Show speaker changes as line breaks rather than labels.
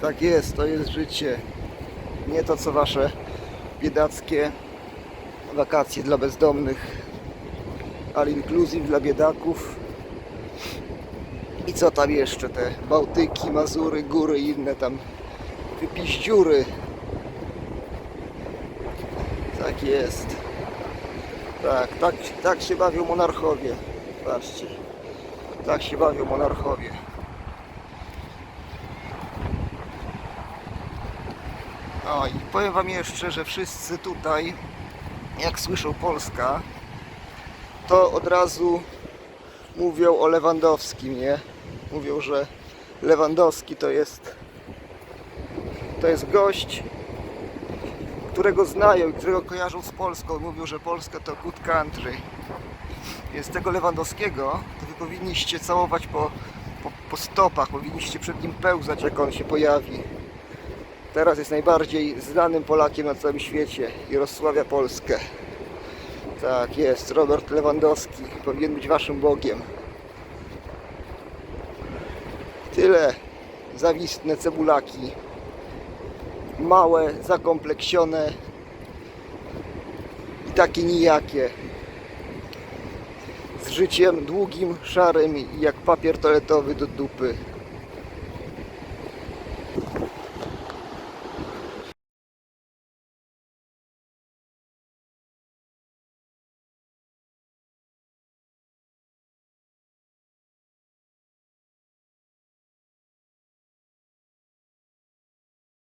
Tak jest, to jest życie. Nie to co wasze biedackie wakacje dla bezdomnych, all inclusive dla biedaków. I co tam jeszcze? Te Bałtyki, Mazury, góry i inne tam wypiździury. Tak jest. Tak, tak, tak się bawią monarchowie. Patrzcie. Tak się bawią monarchowie. I powiem wam jeszcze, że wszyscy tutaj, jak słyszą Polska, to od razu mówią o Lewandowskim, nie? Mówią, że Lewandowski to jest to jest gość, którego znają i którego kojarzą z Polską. Mówią, że Polska to good country. Więc tego Lewandowskiego to wy powinniście całować po, po, po stopach, powinniście przed nim pełzać, jak on się pojawi. Teraz jest najbardziej znanym Polakiem na całym świecie i rozsławia Polskę. Tak jest, Robert Lewandowski powinien być waszym Bogiem. Tyle zawistne cebulaki. Małe, zakompleksione i takie nijakie. Z życiem długim, szarym i jak papier toaletowy do dupy.